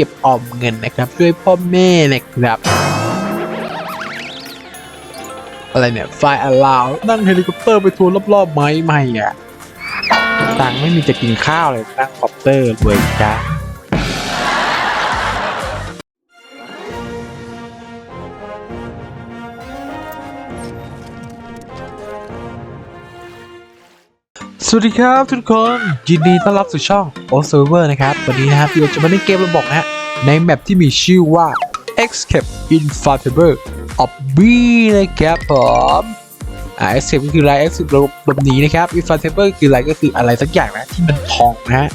ก็บออมเงินนะครับช่วยพ่อแม่นะครับอะไรเนี่ยไฟอลาวนั่งเฮลิคอปเตอร์ไปทัวร์รอบๆไหมไม่อะตังไม่มีจะกินข้าวเลยนั่งคอปเตอร์รวยจ้า สวัสดีครับทุกคนยินดีต้อนรับสู่ช่อง o s e r v e r นะครับ วันนี้นะครับเราจะมาเล่นเกมระบบนะฮะในแมปที่มีชื่อว่า Escape Inflatable of B นะครับผมอ่า Escape ก็คืออะไร Escape ระบบหนีนะครับ Inflatable คืออะไรก็คืออะไรสักอย่างนะที่มันพองนะฮะ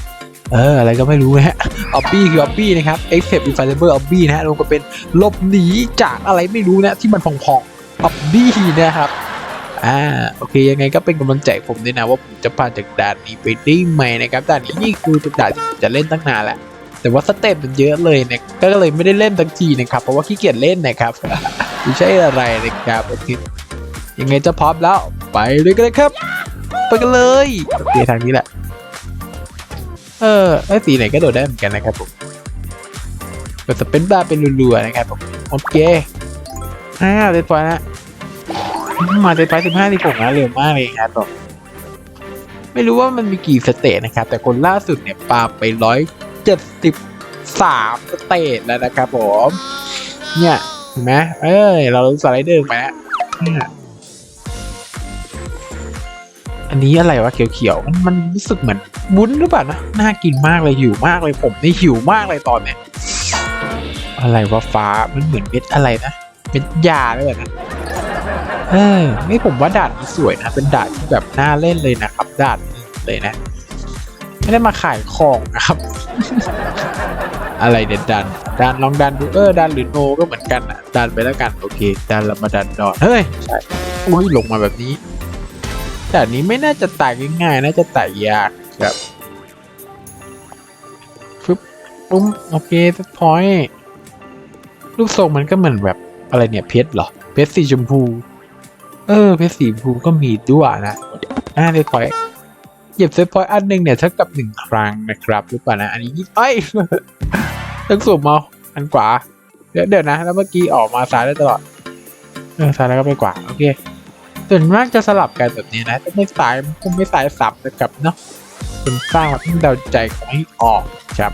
เอออะไรก็ไม่รู้นะฮะ Obby คือ Obby นะครับ Escape Inflatable Obby นะฮะรวมกันเป็นหลบหนีจากอะไรไม่รู้นะที่มันพองๆ Obby นะครับ อ่าโอเคยังไงก็เป็นกำลังใจผมด้วยนะว่าผมจะผ่านจากด่านนี้ไปได้ไหมนะครับด่านนี้นี่คือเป็นด่านที่ผมจะเล่นตั้งนานแหละแต่ว่าสเต็ปมันเยอะเลยนะก็เลยไม่ได้เล่นทั้งทีนะครับเพราะว่าขี้เกียจเล่นนะครับไม่ใช่อะไรนะครับโอเคยังไงจะพร้อมแล้วไปเลยกันเลยครับไปกันเลยโอเคทางนี้แหละเออไอ้สีไหนก็โดดได้เหมือนกันนะครับผมก็จะเป็นบ้าเป็นรัวๆนะครับผมโอเคอ่าเรียบร้อยแล้ว มาเซตไฟสิบห้าที่ผมนะเร็วมากเลยครับผมไม่รู้ว่ามันมีกี่สเตจนะครับ แต่คนล่าสุดเนี่ยปาไปร้อยเจ็ดสิบสามสเตจแล้วนะครับผม เนี่ยเห็นไหมเอ้ย เราสไลเดอร์มาแล้วเนี่ยอันนี้อะไรวะเขียวๆ มันมันรู้สึกเหมือนวุ้นหรือเปล่านะ น่ากินมากเลยหิวมากเลยผมนี่หิวมากเลยตอนเนี้ยอะไรวะฟ้ามันเหมือนเม็ดอะไรนะเม็ดยาหรือเปลยนะ เออนี่ผมว่าด่านนี้สวยนะ เป็นด่านที่แบบน่าเล่นเลยนะครับด่านนี้เลยนะ ไม่ได้มาขายของนะครับ อะไรเด็ดดันดันลองดันดูเออดันหรือโนก็เหมือนกันอะดันไปแล้วกันโอเคดันเรามาดันดอนเฮ้ยใช่อุ้ยลงมาแบบนี้ด่นี้ไม่น่าจะไต่ง่ายๆน่าจะไต่ยากครับฟึบปุ้มโอเคสพอยรูปทรงมันก็เหมือนแบบอะไรเนี่ยเพชรเหรอเพชรสีชมพู เออเพชรสีชมพูก็มีด้วยนะอ่าเซฟพอยต์เหยียบเซฟพอยต์อันหนึ่งเนี่ยเท่ากับหนึ่งครั้งนะครับหรือเปล่านะอันนี้ยี่เอ้ต้องสูบมาอันขวาเดี๋ยวเดี๋ยวนะ แล้วเมื่อกี้ออกมาซ้ายได้ตลอดเออซ้ายแล้วก็ไปขวาโอเคส่วนมากจะสลับกันแบบนี้นะถ้าไม่สายมันคงไม่สายสับนะครับเนาะเป็นสร้างมาที่เดาใจของให้ออกครับ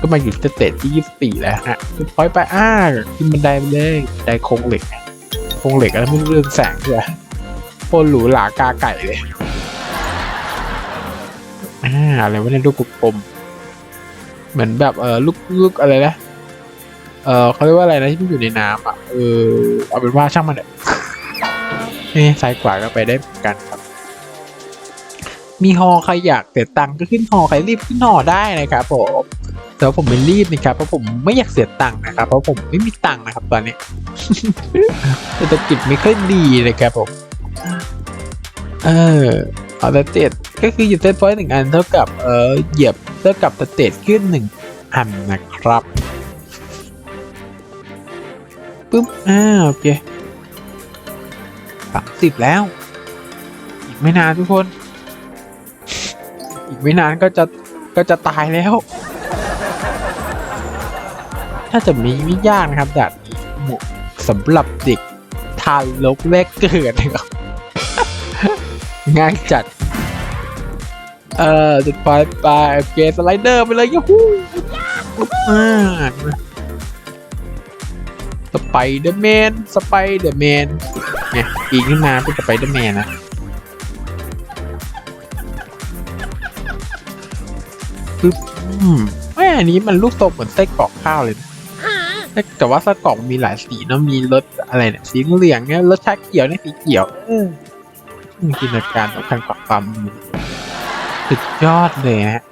ก็มาอยู่สเตจที่ 24 แล้วฮะพอยไปอ้าขึ้นบันไดไปเลยบันไดโครงเหล็กนะ โครงเหล็กแล้วไม่รู้เรื่องแสงด้วยโคตรหรูหรากาไก่เลยอ่าอะไรวะเนี่ยลูกกลมเหมือนแบบเออลูกลูกอะไรนะเออเขาเรียกว่าอะไรนะที่มันอยู่ในน้ำอะเออเอาเป็นว่าช่างมันเถอะนี่ซ้ายขวาก็ไปได้เหมือนกันครับ มีฮอใครอยากเสียตังค์ก็ขึ้นฮอใครรีบขึ้นฮอได้นะครับผมแต่ว่าผมไม่รีบนะครับเพราะผมไม่อยากเสียตังค์นะครับเพราะผมไม่มีตังค์นะครับตอนนี้ เศรษฐกิจไม่ค่อยดีนะครับผม เออเอาสเตตก็คือเหยียบเซตพอยต์หนึ่งอันเท่ากับเออเหยียบเท่ากับสเตตขึ้นหนึ่งอันนะครับปึ๊บอ่าโอเคสามสิบแล้ว อีกไม่นานทุกคน อีกไม่นานก็จะก็จะตายแล้ว ถ้าจะมีไม่ยากนะครับด่านนี้เหมาะ สำหรับเด็กทารกแรกเกิดนะครับง่ายจัด เอ่อจุดไฟไปโอเคสไลเดอร์ไปเลยยูฮูปุ๊บอ่าสไปเดอร์แมนสไปเดอร์แมนเนี่ยปีนขึ้นมาเป็นสไปเดอร์แมนนะปึ๊บอืมแม่อันนี้มันลูกทรงเหมือนไส้กรอกข้าวเลยนะ แต่ว่าไส้กรอกมันมีหลายสีเนอะมีรสอะไรเนี่ยสีเหลืองเนี่ยรสชาเขียวเนี่ยสีเขียวเออจินตนาการสำคัญกว่าความมีสุดยอดเลยฮะ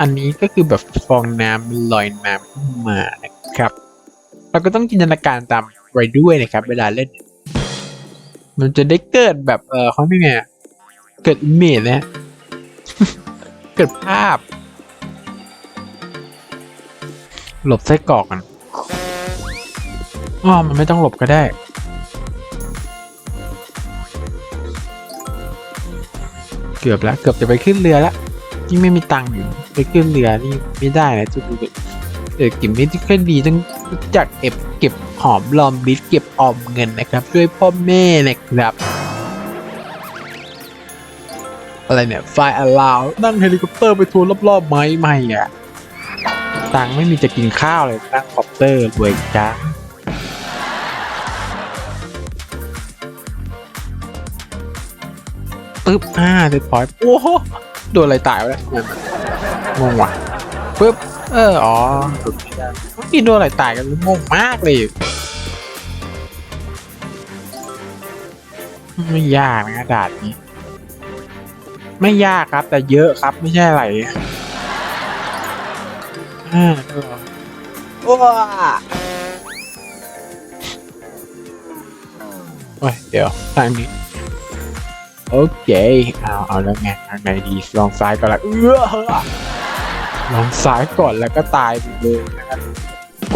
อันนี้ก็คือแบบฟองน้ำมันลอยน้ำขึ้นมานะครับ เราก็ต้องจินตนาการตามไปด้วยนะครับ เวลาเล่น มันจะได้เกิดแบบเออเขาเรียกไงอะเกิดอิมเมจนะเกิดภาพ หลบไส้กรอกกันอ๋อมันไม่ต้องหลบก็ได้ เกือบแล้วเกือบจะไปขึ้นเรือแล้วยิ่งไม่มีตังค์อยู่ไปขึ้นเรือนี่ไม่ได้นะจุดดูเออกิมไม่ค่อยดีต้องจักเก็บเก็บหอมรอมริบเก็บออมเงินนะครับ ช่วยพ่อแม่นะครับ อะไรเนี่ยไฟอลาวนั่งเฮลิคอปเตอร์ไปทัวร์รอบๆไหมไม่อะ ตังค์ไม่มีจะกินข้าวเลยนั่งคอปเตอร์รวยจังปึ๊บอ่าเด็ดพอยต์โอ้โหโดนอะไรตายวะเนี่ยงงว่ะปึ๊บเอออ๋อสุดไม่ีโดนอะไรตายกันงงมากเลยไม่ยากนะดานนี้ ไม่ยากครับแต่เยอะครับไม่ใช่อะไร อ่าว้าโอ้ยเดี๋ยวทางนี้โอเคเอาเอาแล้วไงทางไหนดีลองซ้ายก่อนละเออลองซ้ายก่อนแล้วก็ตายไปเลยนะครับ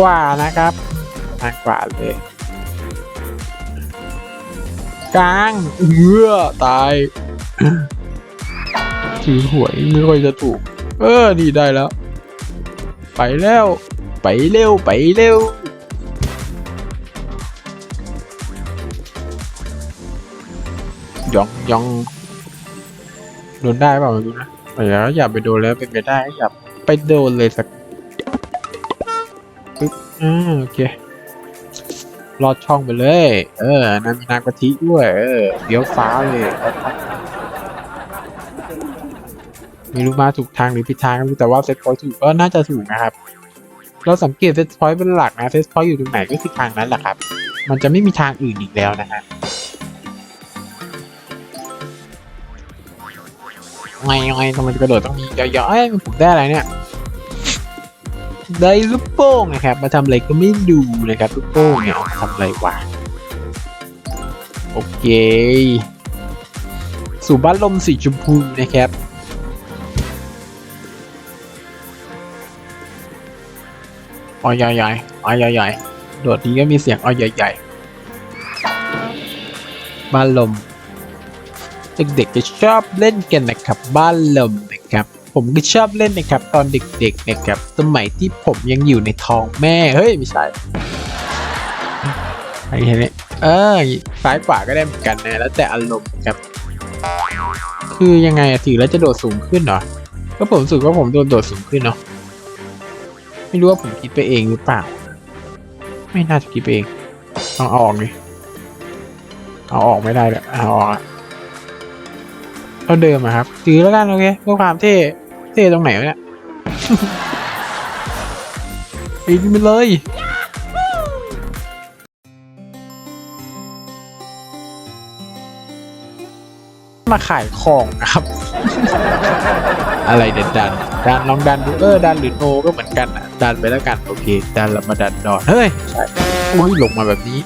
กว่านะครับทางกว่าเลยกลางเออตายถือหวยไม่ค่อยจะถูก เออนี่ได้แล้ว ไปแล้ว ไปเร็ว ไปเร็ว ยองยองโดนได้เปล่าไม่รู้นะแต่แล้วอย่าไปโดนแล้วเป็นไปได้อย่าไปโดนเลยสักปึ๊บอ่าโอเคลอดช่องไปเลย เออน้ำมีน้ำกะทิด้วย เออเดี๋ยวฟ้าเลยลออ ไม่รู้มาถูกทางหรือผิดทางก็ไม่แต่ว่าเซตพอยต์ถูกก็น่าจะถูกนะครับ เราสังเกตเซตพอยต์เป็นหลักนะเซตพอยต์อยู่ตรงไหนก็คือทางนั้นแหละครับ มันจะไม่มีทางอื่นอีกแล้วนะฮะไงไงทำไมกระโดดต้องมีเยอะๆเอ้ยมันผมได้อะไรเนี่ย ได้ลูกโป่งนะครับ มาทำอะไรก็ไม่ดูนะครับลูกโป่งเนี่ยทำอะไรวะโอเค สู่บ้านลมสีชมพูนะครับ อ๋อใหญ่ๆอ๋อใหญ่ๆโดดนี้ก็มีเสียงอ๋อใหญ่ๆบ้านลม เด็กๆจะชอบเล่นกันนะครับ บ้านลมนะครับ ผมก็ชอบเล่นนะครับ ตอนเด็กๆนะครับ สมัยที่ผมยังอยู่ในท้องแม่ เฮ้ยไม่ใช่ไอ้เห็นไหมเออซ้ายขวาก็ได้เหมือนกันนะ แล้วแต่อารมณ์ครับ คือยังไงอะถือแล้วจะโดดสูงขึ้นเหรอ ก็ผมรู้สึกว่าผมโดนโดดสูงขึ้นเนาะ ไม่รู้ว่าผมคิดไปเองหรือเปล่า ไม่น่าจะคิดไปเองต้องเอาออกดิเอาออกไม่ได้เลยเอาออกอะเท่าเดิมอะครับถือแล้วกันโอเคเพื่อความเท่เท่ตรงไหนวะเนี่ยปีนไปเลยมาขายของนะครับ อะไรเด็ดดันดันลองดันดูเออดันหรือโนก็เหมือนกันอะ ดันไปแล้วกัน โอเค ดันแล้วมาดันดอนเฮ้ยใช่โอ้ยลงมาแบบนี้